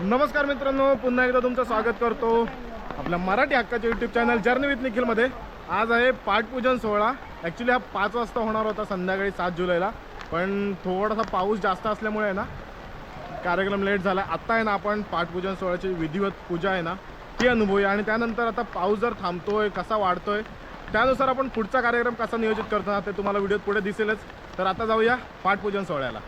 नमस्कार मित्रांनो पुन्हा एकदा तुमचं स्वागत करतो आपल्या मराठी हक्काच्या यूट्यूब चॅनल जर्नी विथ निखिलमध्ये. आज आहे पाठपूजन सोहळा. ॲक्च्युली हा पाच वाजता होणार होता संध्याकाळी सात जुलैला. पण थोडासा पाऊस जास्त असल्यामुळे आहे ना कार्यक्रम लेट झाला. आत्ता आहे ना आपण पाठपूजन सोहळ्याची विधिवत पूजा आहे ना ती अनुभवूया. आणि त्यानंतर आता पाऊस जर थांबतोय कसा वाढतोय त्यानुसार आपण पुढचा कार्यक्रम कसा नियोजित करतो ना ते तुम्हाला व्हिडिओत पुढे दिसेलच. तर आता जाऊया पाठपूजन सोहळ्याला.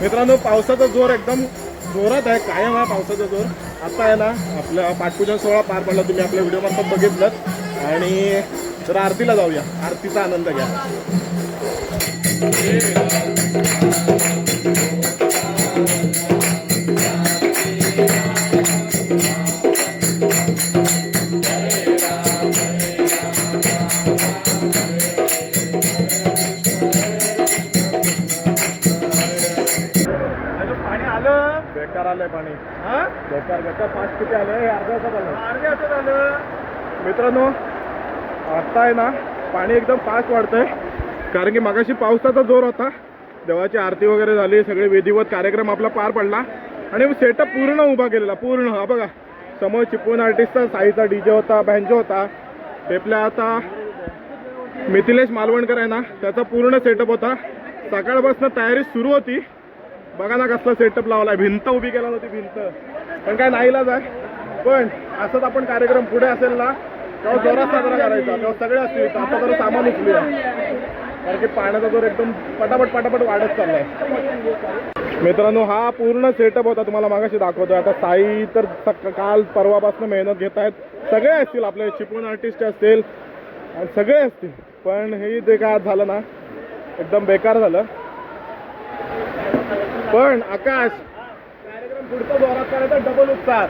मित्रांनो पावसाचा जोर एकदम जोरात आहे कायम हा पावसाचा जोर. आता आहे ना आपला पाठपूजन सोहळा पार पडला तुम्ही आपल्या व्हिडिओमार्फत बघितलं आणि तर आरतीला जाऊया. आरतीचा आनंद घ्या. आलं बेकार आलंय पाणी. हा? बेकार बेकार. फास्ट किती आलं हे अर्ध्या तासात आलं अर्ध्या आलं मित्रांनो आता आहे ना पाणी एकदम फास्ट वाढतंय. कारण की मगाशी पावसाचा जोर होता. देवाची आरती वगैरे झाली सगळे विधिवत कार्यक्रम आपला पार पडला. आणि सेटअप पूर्ण उभा केलेला पूर्ण. हा बघा समोर चिपळूण आर्टिस्टचा साईचा डीजे होता बँजो होता. टेपल्या आता मिथिलेश मालवणकर आहे ना त्याचा पूर्ण सेटअप होता. सकाळपासून तयारी सुरू होती. बघा ना कसला सेटअप लावलाय. भिंत उभी केला होती भिंत. पण काय नाहीलाच आहे. पण असंच आपण कार्यक्रम पुढे असेल ना तेव्हा जोरात साजरा करायचा. तेव्हा सगळे असतील. आता जरा सामान उचलूया. कारण की पाण्याचा जोर एकदम पटापट पटापट वाढत चाललाय. मित्रांनो हा पूर्ण सेटअप होता. तुम्हाला मागाशी दाखवतोय. आता साई तर काल परवापासून मेहनत घेत आहेत. सगळे असतील. आपले चिपळूण आर्टिस्ट असतील. आणि सगळे असतील. पण हे जे काय झालं ना एकदम बेकार झालं. पण आकाश. कार्यक्रम पुढचा जोरात करायचा डबल उत्साह.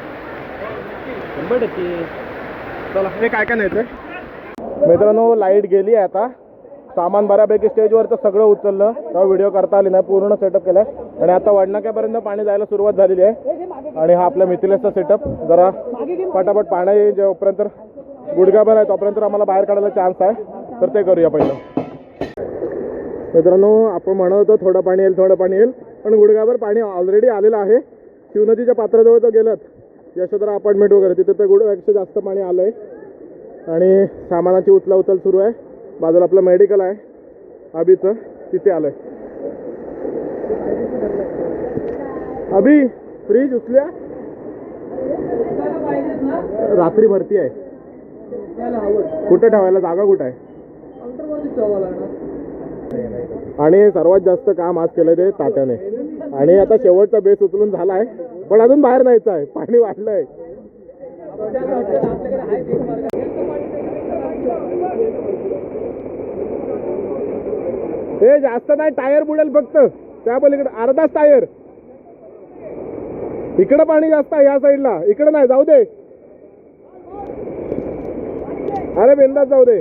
शंभर टक्के. चला. हे काय काय न्यायचंय मित्रांनो लाइट गेली आहे आता. सामान बऱ्यापैकी स्टेजवरचं सगळं उचललं. तेव्हा व्हिडिओ करता आली नाही पूर्ण सेटअप केलाय. आणि आता वडनाक्यापर्यंत पाणी जायला सुरुवात झालेली आहे. आणि हा आपल्या मिथिलेसचा सेटअप जरा पटापट पाणी जोपर्यंत गुडघाभर आहे तोपर्यंत आम्हाला बाहेर काढायला चान्स आहे. तर ते करूया पहिलं. मित्रांनो आपण म्हणत होतो थोडं पाणी येईल थोडं पाणी येईल. पण गुडघाभर पाणी ऑलरेडी आलेलं आहे. शिवनदीच्या पात्राजवळ तर गेलं यशोधरा अपार्टमेंट वगैरे तिथे तर गुडपेक्षा जास्त पाणी आलं आहे आणि सामानाची उचला उचल सुरू आहे. बाजूला आपलं मेडिकल आहे. अभिचं तिथे आलं आहे अभि फ्रीज उचल्या? रात्री भरती आहे. कुठं ठेवायला? जागा कुठं आहे? आणि सर्वात जास्त काम आज केलं ते तात्याने. आणि आता शेवटचा बेस उचलून झालाय. पण अजून बाहेर जायचं आहे. पाणी वाढलंय. हे जास्त नाही टायर बुडेल फक्त. त्या पलीकडे अर्धाच टायर. इकडं पाणी जास्त आहे या साईडला. इकडं नाही जाऊ दे. अरे बिंदास जाऊ दे.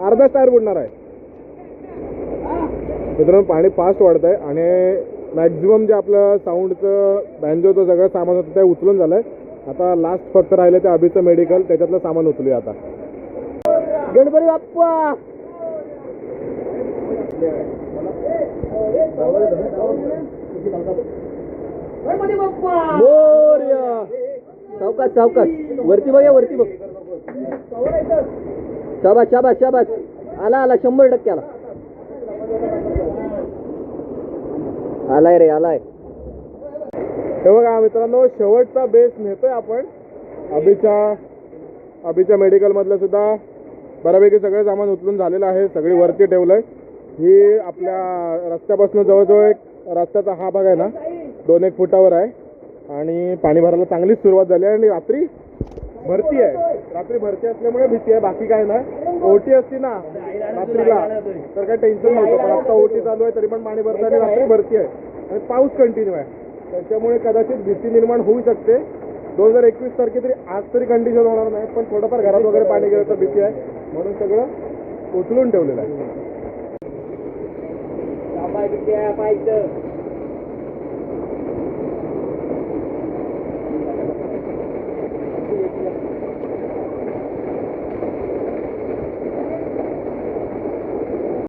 अर्धाच टायर बुडणार आहे. मित्रांनो पाणी फास्ट वाढत आहे आणि मॅक्झिमम जे आपलं साऊंडचं बँजोचं सगळं सामान होतं ते उचलून झालंय. आता लास्ट फक्त राहिलं ते अभिचं मेडिकल त्याच्यातलं सामान उचलूया आता. गणपती बाप्पा. सावकाश सावकाश. वरती बघ वरती बघ. शाबास शाबास शाबास. आला आला शंभर टक्के आला. आलाय रे आलाय. हे बघा मित्रांनो शेवटचा बेस नेतोय आपण. अभिच्या अभिच्या मेडिकलमधलं सुद्धा बऱ्यापैकी सगळं सामान उचलून झालेलं आहे सगळी वरती ठेवलंय. ही आपल्या रस्त्यापासून जवळजवळ एक रस्त्याचा हा भाग आहे ना दोन एक फुटावर आहे. आणि पाणी भरायला चांगलीच सुरुवात झाली आहे आणि रात्री भरती आहे. रात्री भरती असल्यामुळे भीती आहे बाकी काय नाही. ओटी असती ना रात्रीला तर काय टेन्शन नव्हतं. पण आता ओटी चालू आहे तरी पण पाणी भरतं आणि रात्री भरती आहे. आणि पाऊस कंटिन्यू आहे. त्याच्यामुळे कदाचित भीती निर्माण होऊ शकते. दोन हजार एकवीस तारखे तरी आज तरी कंडिशन होणार नाही पण थोडंफार घरात वगैरे पाणी गेलं तर भीती आहे. म्हणून सगळं उचलून ठेवलेलं आहे.